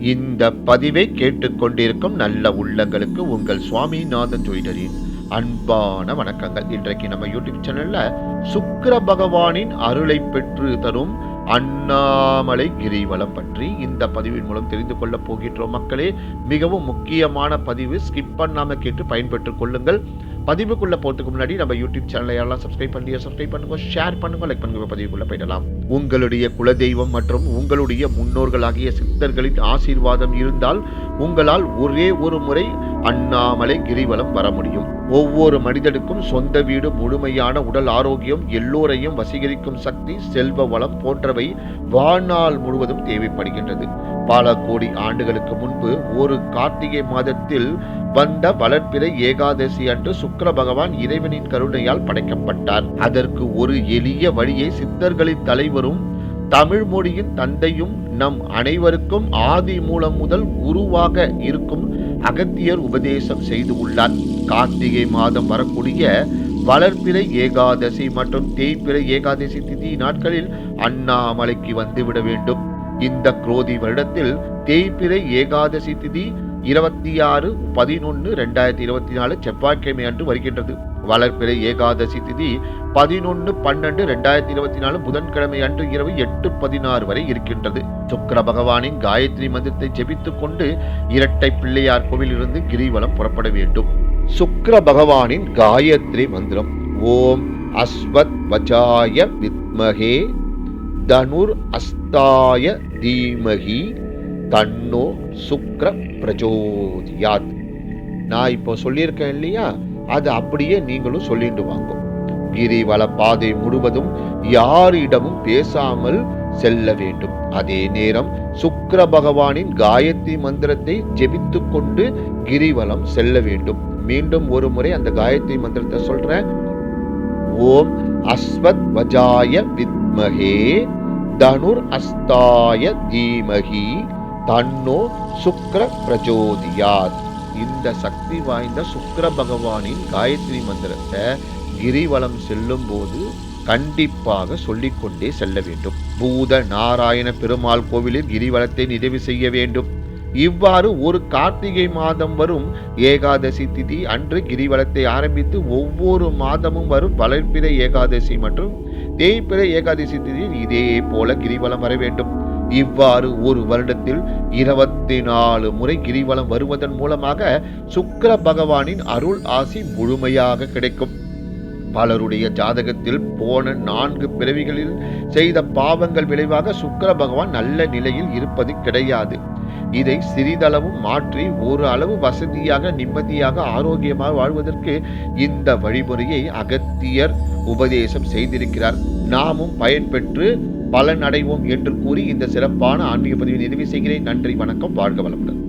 இந்த பதிவை கேட்டுக்கொண்டிருக்கும் நல்ல உள்ளங்களுக்கு உங்கள் சுவாமிநாதன் ஜோயிடரின் அன்பான வணக்கங்கள். இன்றைக்கு நம்ம யூடியூப் சேனல்ல சுக்கர பகவானின் அருளை பெற்று தரும் அண்ணாமலை கிரிவலம் பற்றி இந்த பதிவின் மூலம் தெரிந்து கொள்ளப் போகின்றோம். மக்களே மிகவும் முக்கியமான பதிவு. ஸ்கிப் பண்ணாம கேட்டு பயன்பெற்றுக் கொள்ளுங்கள். பதிவுக்குள்ள போகிறதுக்கு முன்னாடி நம்ம யூடியூப் சேனலை யாரெல்லாம் சப்ஸ்கிரைப் பண்ணி சப்ஸ்கிரைப் பண்ணுங்க ஷேர் பண்ணுங்க லைக் பண்ணுங்க பதிவுக்குள்ளே போயிடலாம். உங்களுடைய குலதெய்வம் மற்றும் உங்களுடைய முன்னோர்களாகிய சித்தர்களின் ஆசீர்வாதம் இருந்தால் உங்களால் ஒரே ஒரு முறை அண்ணாமலை கிரிவலம் வர முடியும். ஒவ்வொரு மனிதனுக்கும் சொந்த வீடு முழுமையான உடல் ஆரோக்கியம் எல்லோரையும் வசீகரிக்கும் சக்தி செல்வ வளம் போன்றவை வாழ்நாள் முழுவதும் தேவைப்படுகின்றது. பல கோடி ஆண்டுகளுக்கு முன்பு ஒரு கார்த்திகை மாதத்தில் வந்த வளர்ப்பிறை ஏகாதசி அன்று சுக்கர பகவான் இறைவனின் கருணையால் படைக்கப்பட்டார். அதற்கு ஒரு எளிய வழியை சித்தர்களின் தலைவரும் தமிழ் மொழியின் தந்தையும் நம் அனைவருக்கும் ஆதி மூலம் முதல் குருவாக இருக்கும் அகத்தியர் உபதேசம் செய்து உள்ளார். கார்த்திகை மாதம் வரக்கூடிய வளர்ப்பிறை ஏகாதசி மற்றும் தேய்பிறை ஏகாதசி திதி நாட்களில் அண்ணாமலைக்கு வந்துவிட வேண்டும். இந்த குரோதி வருடத்தில் தேய்பிறை ஏகாதசி திதி இருபத்தி ஆறு பதினொன்று ரெண்டாயிரத்தி இருபத்தி நாலு செவ்வாய்க்கிழமை அன்று வருகின்றது. வளர்ப்பிறை ஏகாதசி திதி பதினொன்று பன்னெண்டு ரெண்டாயிரத்தி இருபத்தி நாலு புதன்கிழமை அன்று இரவு எட்டு பதினாறு வரை இருக்கின்றது. சுக்கர பகவானின் காயத்ரி மந்திரத்தை ஜெபித்துக் கொண்டு இரட்டை பிள்ளையார் கோவிலிருந்து கிரிவலம் புறப்பட வேண்டும். சுக்கர பகவானின் காயத்ரி மந்திரம். ஓம் அஸ்வத் வஜாய வித்மகே. தனுர் அஸ்தாய தீமகி. தன்னோ சுக்ர பிரஜோதியாத். நான் இப்போ சொல்லியிருக்கேன் இல்லையா? அது அப்படியே நீங்களும் சொல்லிட்டு வாங்க. கிரிவல பாதை முழுவதும் யாரிடமும் பேசாமல் செல்ல வேண்டும். அதே நேரம் சுக்கர பகவானின் காயத்ரி மந்திரத்தை ஜெபித்து கொண்டு கிரிவலம் செல்ல வேண்டும். மீண்டும் ஒரு முறை அந்த காயத்ரி மந்திரத்தை சொல்றேன். ஓம் அஸ்வத் வஜாய வித்மகே தனுர் அஸ்தாய தீமகி தன்னோ சுக்ர பிரஜோதியாத் இந்த சக்தி வாய்ந்த சுக்கிர பகவானின் காயத்ரி மந்திரத்தை கிரிவலம் செல்லும் போது கண்டிப்பாக சொல்லிக்கொண்டே செல்ல வேண்டும். பூத நாராயண பெருமாள் கோவிலில் கிரிவலத்தை நிறைவு செய்ய வேண்டும். இவ்வாறு ஒரு கார்த்திகை மாதம் வரும் ஏகாதசி திதி அன்று கிரிவலத்தை ஆரம்பித்து ஒவ்வொரு மாதமும் வரும் வளர்ப்பிறை ஏகாதசி மற்றும் தேய்பிறை ஏகாதசி திதியில் இதே போல கிரிவலம் வர வேண்டும். இவ்வாறு ஒரு வருடத்தில் இருபத்தி நாலு முறை கிரிவலம் வருவதன் மூலமாக சுக்கர பகவானின் அருள் ஆசி முழுமையாக கிடைக்கும். பலருடைய ஜாதகத்தில் போன நான்கு பிறவிகளில் செய்த பாவங்கள் விளைவாக சுக்கர பகவான் நல்ல நிலையில் இருப்பது கிடையாது. இதை சிறிதளவும் மாற்றி ஒரு அளவு வசதியாக நிம்மதியாக ஆரோக்கியமாக வாழ்வதற்கு இந்த வழிமுறையை அகத்தியர் உபதேசம் செய்திருக்கிறார். நாமும் பயன்பெற்று பலன் அடைவோம் என்று கூறி இந்த சிறப்பான ஆன்மீக பதிவை நிறைவு செய்கிறேன். நன்றி வணக்கம் வாழ்க வளமுடன்.